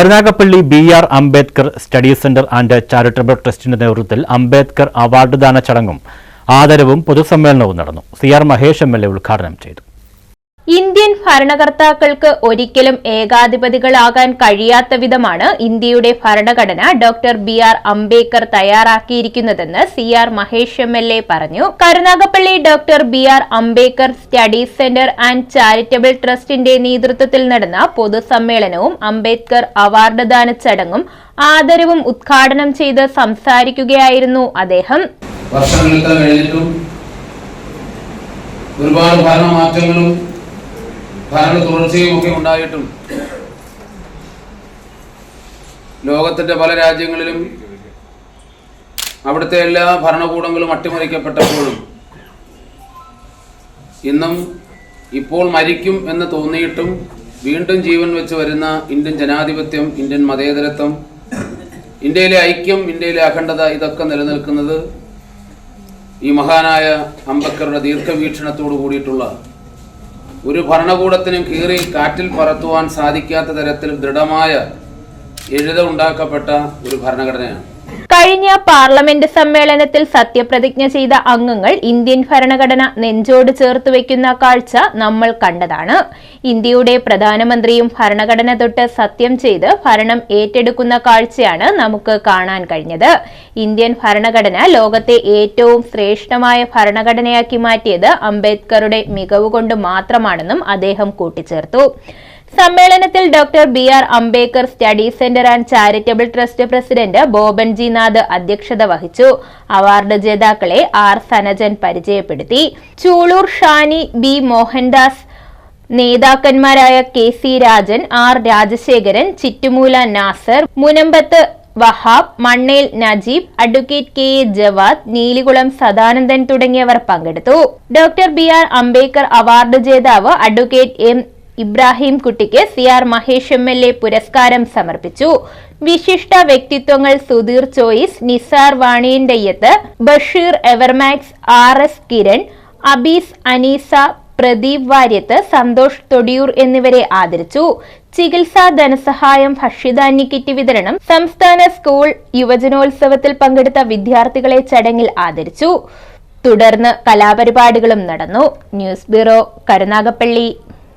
Karunagappally B R Ambedkar study centre and charitable ട്രസ്റ്റിന്റെ നേതൃത്വത്തിൽ Ambedkar award ദാന ചടങ്ങും ആദരവും പൊതുസമ്മേളനവും നടന്നു. C R Mahesh M L A ഉദ്ഘാടനം ചെയ്തു. ഇന്ത്യൻ ഭരണകർത്താക്കൾക്ക് ഒരിക്കലും ഏകാധിപതികളാകാൻ കഴിയാത്ത വിധമാണ് ഇന്ത്യയുടെ ഭരണഘടന doctor B R Ambedkar തയ്യാറാക്കിയിരിക്കുന്നതെന്ന് C R Mahesh M L A പറഞ്ഞു. Karunagappally doctor B R Ambedkar studies centre and charitable ട്രസ്റ്റിന്റെ നേതൃത്വത്തിൽ നടന്ന പൊതുസമ്മേളനവും അംബേദ്കർ അവാർഡ് ദാന ചടങ്ങും ആദരവും ഉദ്ഘാടനം ചെയ്ത് സംസാരിക്കുകയായിരുന്നു അദ്ദേഹം. ഒരുപാട് ഭരണമാറ്റങ്ങളും ഭരണ തുടർച്ചയും ഒക്കെ ഉണ്ടായിട്ടും. ലോകത്തിന്റെ പല രാജ്യങ്ങളിലും അവിടുത്തെ എല്ലാ ഭരണകൂടങ്ങളും അട്ടിമറിക്കപ്പെട്ടപ്പോഴും ഇന്നും ഇപ്പോൾ മരിക്കും എന്ന് തോന്നിയിട്ടും വീണ്ടും ജീവൻ വെച്ച് വരുന്ന ഇന്ത്യൻ ജനാധിപത്യം ഇന്ത്യൻ മതേതരത്വം ഇന്ത്യയിലെ ഐക്യം ഇന്ത്യയിലെ അഖണ്ഡത ഇതൊക്കെ നിലനിൽക്കുന്നത് ഈ മഹാനായ അംബേദ്കറുടെ ദീർഘവീക്ഷണത്തോടു കൂടിയിട്ടുള്ള ഒരു ഭരണകൂടത്തിനും കീറി കാറ്റിൽ പറത്തുവാൻ സാധിക്കാത്ത തരത്തിൽ ദൃഢമായ എഴുത ഉണ്ടാക്കപ്പെട്ട ഒരു ഭരണഘടനയാണ്. കഴിഞ്ഞ പാർലമെന്റ് സമ്മേളനത്തിൽ സത്യപ്രതിജ്ഞ ചെയ്ത അംഗങ്ങൾ ഇന്ത്യൻ ഭരണഘടന നെഞ്ചോട് ചേർത്ത് വെക്കുന്ന കാഴ്ച നമ്മൾ കണ്ടതാണ്. ഇന്ത്യയുടെ പ്രധാനമന്ത്രിയും ഭരണഘടന തൊട്ട് സത്യം ചെയ്ത് ഭരണം ഏറ്റെടുക്കുന്ന കാഴ്ചയാണ് നമുക്ക് കാണാൻ കഴിഞ്ഞത്. ഇന്ത്യൻ ഭരണഘടന ലോകത്തെ ഏറ്റവും ശ്രേഷ്ഠമായ ഭരണഘടനയാക്കി മാറ്റിയത് അംബേദ്കറുടെ മികവ് കൊണ്ട് മാത്രമാണെന്നും അദ്ദേഹം കൂട്ടിച്ചേർത്തു. സമ്മേളനത്തിൽ doctor B R Ambedkar study centre and charitable trust president Boban G Nath അധ്യക്ഷത വഹിച്ചു. അവാർഡ് ജേതാക്കളെ ആർ സനജൻ പരിചയപ്പെടുത്തി. Chulur Shani B Mohandas നേതാക്കന്മാരായ K C Rajan R Rajasekharan Chittumoola Nasar Munambath Wahab Mannel Najeeb advocate K A Jawad Neelikulam Sadanandan തുടങ്ങിയവർ പങ്കെടുത്തു. Doctor B R Ambedkar award ജേതാവ് advocate M Ibrahim കുട്ടിക്ക് C R Mahesh M L A പുരസ്കാരം സമർപ്പിച്ചു. വിശിഷ്ട വ്യക്തിത്വങ്ങൾ Sudheer Choice Nisar Vaniyantayyath Basheer Evermax R S Kiran Abees Aneesa Pradeep Variyath Santhosh Thodiyoor എന്നിവരെ ആദരിച്ചു. ചികിത്സാ ധനസഹായം ഭക്ഷ്യധാന്യ കിറ്റ് വിതരണം സംസ്ഥാന സ്കൂൾ യുവജനോത്സവത്തിൽ പങ്കെടുത്ത വിദ്യാർത്ഥികളെ ചടങ്ങിൽ ആദരിച്ചു. തുടർന്ന് കലാപരിപാടികളും നടന്നു. News bureau Karunagappally.